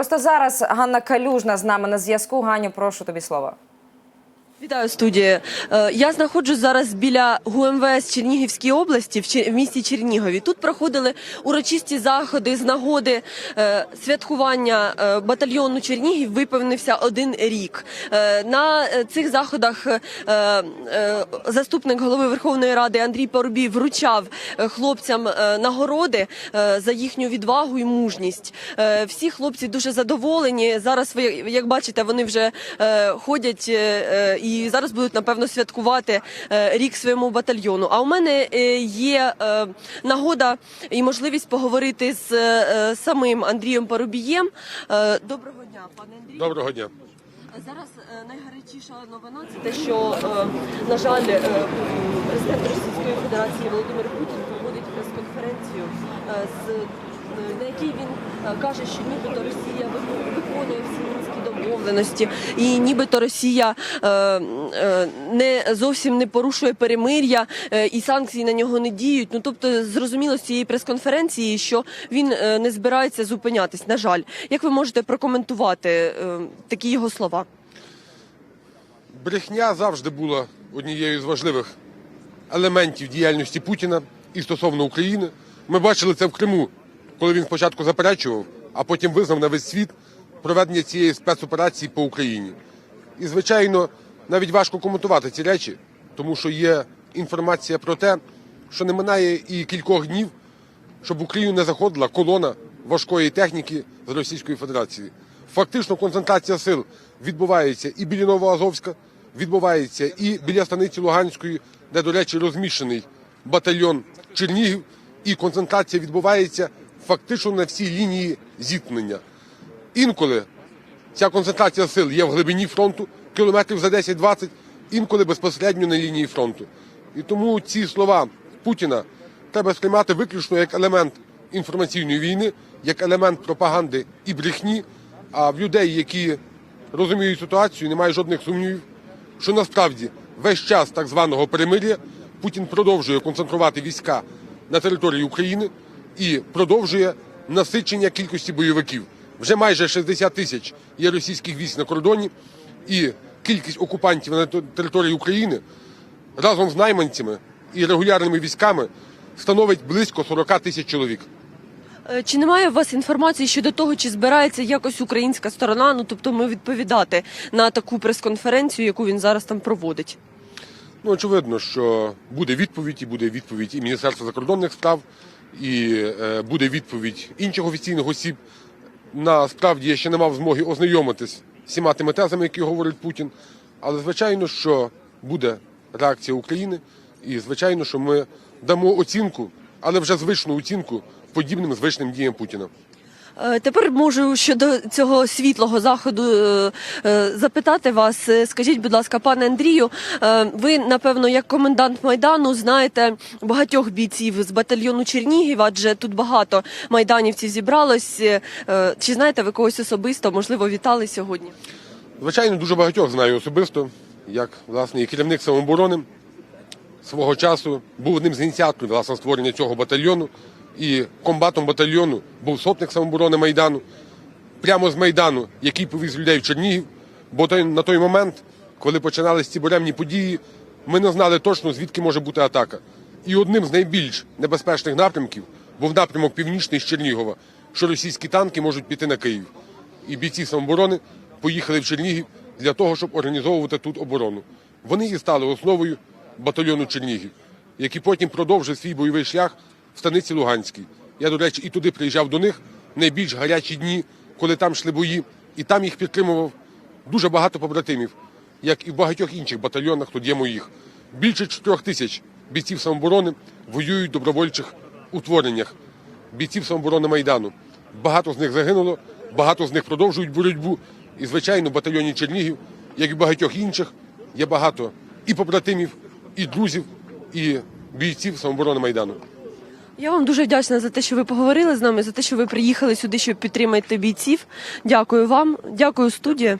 Просто зараз Ганна Калюжна з нами на зв'язку. Ганю, прошу тобі слово. Вітаю студії. Е, Я знаходжусь зараз біля ГУМВС Чернігівській області в місті Чернігові. Тут проходили урочисті заходи з нагоди е, святкування е, батальйону Чернігів. Виповнився один рік. На цих заходах заступник голови Верховної Ради Андрій Парубій вручав хлопцям нагороди за їхню відвагу і мужність. Всі хлопці дуже задоволені. Зараз ви як бачите, вони вже ходять е, і зараз будуть напевно святкувати е, рік своєму батальйону. А у мене е, є е, нагода і можливість поговорити з самим Андрієм Парубієм. Доброго дня, пане Андрію. Доброго дня. Зараз найгарячіша новина це те, що на жаль, президент Російської Федерації Володимир Путін проводить прес-конференцію, з на якій він е, каже, що нібито Росія виконує- всі мінські домовленості, і нібито Росія е, е, не зовсім не порушує перемир'я, і санкції на нього не діють. Ну тобто, зрозуміло з цієї прес-конференції, що він не збирається зупинятись. На жаль, як ви можете прокоментувати такі його слова? Брехня завжди була однією з важливих елементів діяльності Путіна і стосовно України. Ми бачили це в Криму, коли він спочатку заперечував, а потім визнав на весь світ проведення цієї спецоперації по Україні. І, звичайно, навіть важко коментувати ці речі, тому що є інформація про те, що не минає і кількох днів, щоб в Україну не заходила колона важкої техніки з Російської Федерації. Фактично концентрація сил відбувається і біля Новоазовська, відбувається і біля станиці Луганської, де, до речі, розміщений батальйон Чернігів, і концентрація відбувається фактично на всій лінії зіткнення. Інколи ця концентрація сил є в глибині фронту, кілометрів за 10-20, інколи безпосередньо на лінії фронту. І тому ці слова Путіна треба сприймати виключно як елемент інформаційної війни, як елемент пропаганди і брехні. А в людей, які розуміють ситуацію, немає жодних сумнівів, що насправді весь час так званого перемир'я Путін продовжує концентрувати війська на території України і продовжує насичення кількості бойовиків. Вже майже 60 тисяч є російських військ на кордоні, і кількість окупантів на території України разом з найманцями і регулярними військами становить близько 40 тисяч чоловік. Е, Чи немає у вас інформації щодо того, чи збирається якось українська сторона, ну тобто ми відповідати на таку прес-конференцію, яку він зараз там проводить? Ну, очевидно, що буде відповідь, і буде відповідь і Міністерства закордонних справ, і е, буде відповідь інших офіційних осіб. Насправді я ще не мав змоги ознайомитись всіма тими тезами, які говорить Путін. Але звичайно, що буде реакція України, і звичайно, що ми дамо оцінку, але вже звичну оцінку подібним звичним діям Путіна. Е, Тепер можу щодо цього світлого заходу е, е, запитати вас. Скажіть, будь ласка, пане Андрію, ви напевно, як комендант майдану, знаєте багатьох бійців з батальйону Чернігів, адже тут багато майданівців зібралось. Чи знаєте ви когось особисто? Можливо, вітали сьогодні? Звичайно, дуже багатьох знаю особисто, як власне і керівник самооборони свого часу був одним з ініціаторів власне створення цього батальйону. І комбатом батальйону був сотник самооборони Майдану, прямо з Майдану, який повіз людей в Чернігів. Бо той, на той момент, коли починалися ці буремні події, ми не знали точно, звідки може бути атака. І одним з найбільш небезпечних напрямків був напрямок північний з Чернігова, що російські танки можуть піти на Київ. І бійці самооборони поїхали в Чернігів для того, щоб організовувати тут оборону. Вони і стали основою батальйону Чернігів, який потім продовжив свій бойовий шлях станиці Луганській. Я, до речі, і туди приїжджав до них найбільш гарячі дні, коли там йшли бої, і там їх підтримував дуже багато побратимів, як і в багатьох інших батальйонах, тут є моїх. Більше чотирьох тисяч бійців самооборони воюють в добровольчих утвореннях, бійців самооборони Майдану. Багато з них загинуло, багато з них продовжують боротьбу. І, звичайно, в батальйоні Чернігів, як і в багатьох інших, є багато і побратимів, і друзів, і бійців самооборони Майдану. Я вам дуже вдячна за те, що ви поговорили з нами, за те, що ви приїхали сюди, щоб підтримати бійців. Дякую вам, дякую студія.